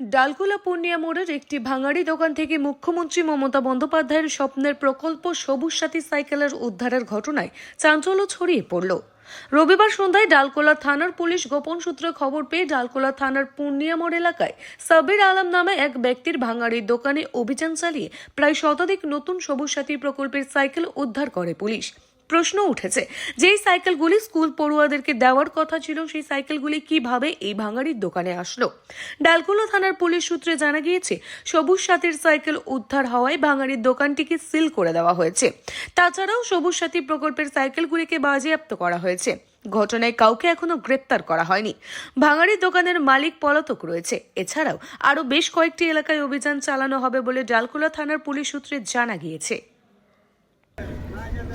ডালকুলা পূর্ণিয়া মোড়ের একটি ভাঙাড়ি দোকান থেকে মুখ্যমন্ত্রী মমতা বন্দ্যোপাধ্যায়ের স্বপ্নের প্রকল্প সবুজ সাথী সাইকেলের উদ্ধারের ঘটনায় চাঞ্চল্য ছড়িয়ে পড়ল। রবিবার সন্ধ্যায় ডালকোলা থানার পুলিশ গোপন সূত্রে খবর পেয়ে ডালকোলা থানার পূর্ণিয়া মোড় এলাকায় সাবির আলম নামে এক ব্যক্তির ভাঙাড়ির দোকানে অভিযান চালিয়ে প্রায় শতাধিক নতুন সবুজ সাথী প্রকল্পের সাইকেল উদ্ধার করে পুলিশ। প্রশ্ন উঠেছে, যেই সাইকেলগুলি স্কুল পড়ুয়াদেরকে দেওয়ার কথা ছিল, সেই সাইকেলগুলি কীভাবে এই ভাঙাড়ির দোকানে আসলো? ডালকুলো থানার পুলিশ সূত্রে জানা গিয়েছে, সবুজ সাথীর সাইকেল উদ্ধার হওয়ায় ভাঙাড়ির দোকানটিকে সিল করে দেওয়া হয়েছে। তাছাড়াও সবুজ সাথী প্রকল্পের সাইকেলগুলিকে বাজেয়াপ্ত করা হয়েছে। ঘটনায় কাউকে এখনও গ্রেপ্তার করা হয়নি। ভাঙাড়ির দোকানের মালিক পলাতক রয়েছে। এছাড়াও আরও বেশ কয়েকটি এলাকায় অভিযান চালানো হবে বলে ডালকুলা থানার পুলিশ সূত্রে জানা গিয়েছে।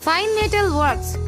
ফাইন মেটাল ওয়ার্কস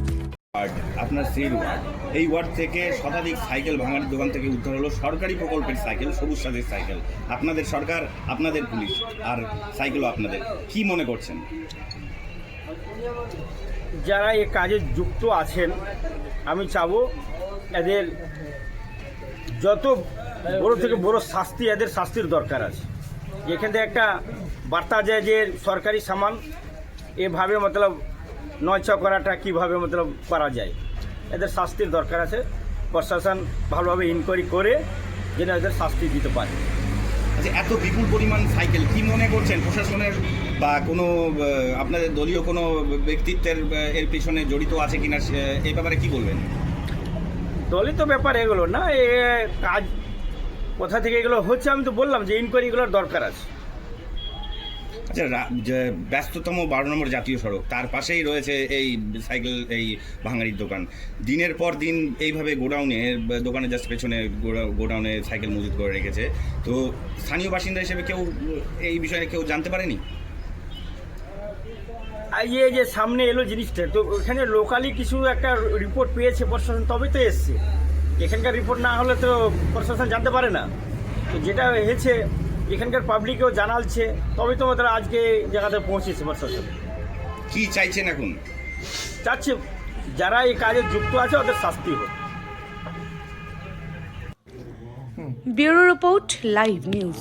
ward আপনার স্ত্রীর ওয়ার্ড এই ওয়ার্ড থেকে শতাধিক সাইকেল ভাঙার দোকান থেকে উদ্ধার হলো সরকারি প্রকল্পের সাইকেল, সবুজ সাথের সাইকেল। আপনাদের সরকার, আপনাদের পুলিশ আর সাইকেলও আপনাদের। কি মনে করছেন? যারা এ কাজে যুক্ত আছেন, আমি চাবো এদের যত বড় থেকে বড় শাস্তি এদের শাস্তির দরকার আছে। যেখান থেকে একটা বার্তা যায় যে সরকারি সামান এভাবে মতলব নয়ছ করাটা কীভাবে মতলব করা যায়? এদের শাস্তির দরকার আছে। প্রশাসন ভালোভাবে ইনকোয়ারি করে যেন এদের শাস্তি দিতে পারে। আচ্ছা এত বিপুল পরিমাণ সাইকেল কি মনে করছেন প্রশাসনের বা কোনো আপনাদের দলীয় কোনো ব্যক্তিত্বের এর পিছনে জড়িত আছে কিনা এই ব্যাপারে কি বলবেন? দলিত ব্যাপার এগুলো না এ কাজ কোথা থেকে এগুলো হচ্ছে আমি তো বললাম যে ইনকোয়ারিগুলোর দরকার আছে। আচ্ছা ব্যস্ততম বারো নম্বর জাতীয় সড়ক, তার পাশেই রয়েছে এই সাইকেল, এই ভাঙাড়ির দোকান। দিনের পর দিন এইভাবে গোডাউনে বা দোকানের জাস্ট পেছনে গোডাউনে সাইকেল মজুত করে রেখেছে। তো স্থানীয় বাসিন্দা হিসেবে কেউ এই বিষয়ে কেউ জানতে পারেনি? ইয়ে যে সামনে এলো জিনিসটা, তো ওখানে লোকালি কিছু একটা রিপোর্ট পেয়েছে প্রশাসন, তবে তো এসছে। এখানকার রিপোর্ট না হলে তো প্রশাসন জানতে পারে না। তো যেটা হয়েছে এখানকার পাবলিকেও জানালছে তবে তো তারা আজকে জায়গাতে পৌঁছেছে প্রশাসন কি চাইছেন এখন? চাচ্ছে যারা এই কাজে যুক্ত আছে ওদের শাস্তি হোক। Bureau report live news.